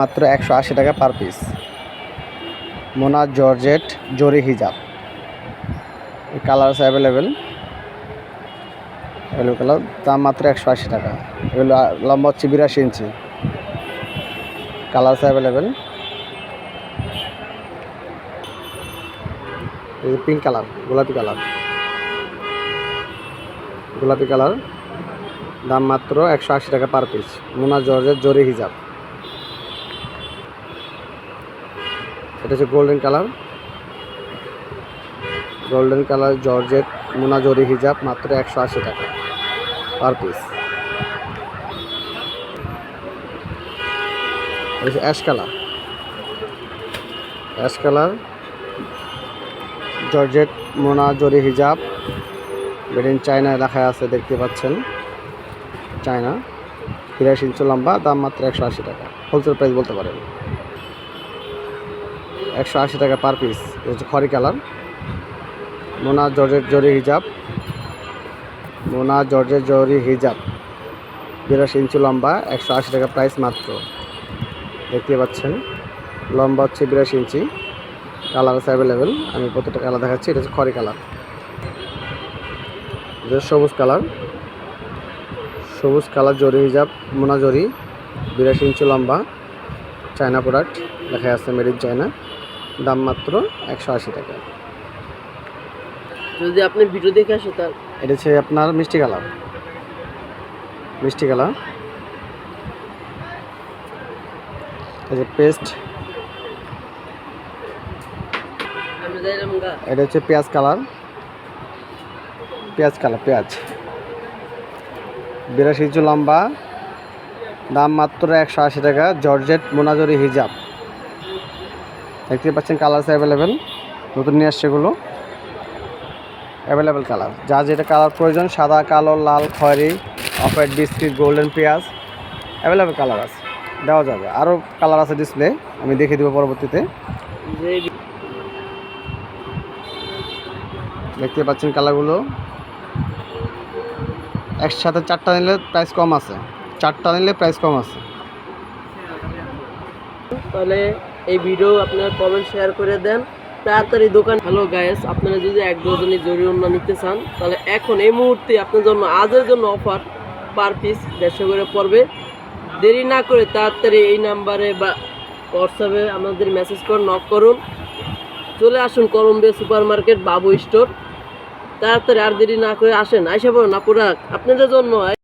মাত্র একশো আশি টাকা পার পিস মোনা জর্জেট জরি হিজাব। কালার আছে অ্যাভেলেবেল অ্যাভেলেবেল কালার দাম মাত্র একশো আশি টাকা। এগুলো লম্বা হচ্ছে বিরাশি ইঞ্চি। কালার আছে অ্যাভেলেবেল পিঙ্ক কালার গোলাপি কালার গোলাপি কালার দাম মাত্র একশো আশি টাকা পার পিস মোনা জর্জের জরি হিজাব। এটা হচ্ছে golden colour golden colour georgette Mona জরি হিজাব মাত্র একশো আশি টাকা per piece ash colour ash colour georgette Mona জরি হিজাব মেড ইন চায়না লেখা আছে, দেখতে পাচ্ছেন। চায়না তিরাশি ইঞ্চি লম্বা দাম মাত্র একশো আশি টাকা। হোলসেল প্রাইস বলতে পারেন। একশো আশি টাকা পার পিস হচ্ছে খড়ি কালার। মোনা জর্জের জরি হিজাব। মোনা জর্জের জরি হিজাব। বিরাশি ইঞ্চি লম্বা, একশো আশি টাকা প্রাইস মাত্র। দেখতে পাচ্ছেন, লম্বা হচ্ছে বিরাশি ইঞ্চি। কালার আছে অ্যাভেলেবেল আমি প্রত্যেকটা কালার দেখাচ্ছি, এটা হচ্ছে খড়ি কালার এটা সবুজ কালার সবুজ কালার জরি হিজাব, মোনা জরি, বিরাশি ইঞ্চি লম্বা। চায়না প্রোডাক্ট লেখা আছে মেড ইন চায়না দাম মাত্র একশো আশি টাকা। যদি আপনি ভিডিও দেখে আসে তার এটা হচ্ছে আপনার মিষ্টি কালার। মিষ্টি কালার। যে পেস্ট। এটা হচ্ছে পেঁয়াজ কালার। পেঁয়াজ কালার পেঁয়াজ। বিরাশি ইঞ্চি লম্বা। দাম মাত্র একশো আশি টাকা। জর্জেট মোনাজরি হিজাব। দেখতে পাচ্ছেন কালার অ্যাভেলেবেল নতুন নিয়ে আসছে এগুলো। অ্যাভেলেবেল কালার যা যেটা কালার প্রয়োজন, সাদা, কালো, লাল, খয়েরি অফ হোয়াইট বিস্কিট গোল্ডেন পেঁয়াজ অ্যাভেলেবেল কালার আছে। দেওয়া যাবে। আরও কালার আছে ডিসপ্লে আমি দেখিয়ে দেবো পরবর্তীতে। দেখতে পাচ্ছেন কালারগুলো একসাথে চারটা নিলে প্রাইস কম আছে। চারটা নিলে প্রাইস কম আছে। তাহলে এই ভিডিও আপনারা কমেন্ট শেয়ার করে দেন। তাড়াতাড়ি দোকান হ্যালো গায়েস আপনারা যদি এক ডজনই জরি অন্য নিতে চান, তাহলে এখন এই মুহূর্তে আপনার জন্য আজের জন্য অফার পার পিস দেড়শো করে পড়বে। দেরি না করে তাড়াতাড়ি এই নাম্বারে বা হোয়াটসঅ্যাপে আমাদের মেসেজ করে নক করুন। চলে আসুন Colombia super market Babu store তাড়াতাড়ি আর দেরি না করে আসেন। আইসা পড়ুন আপুরা আপনাদের জন্য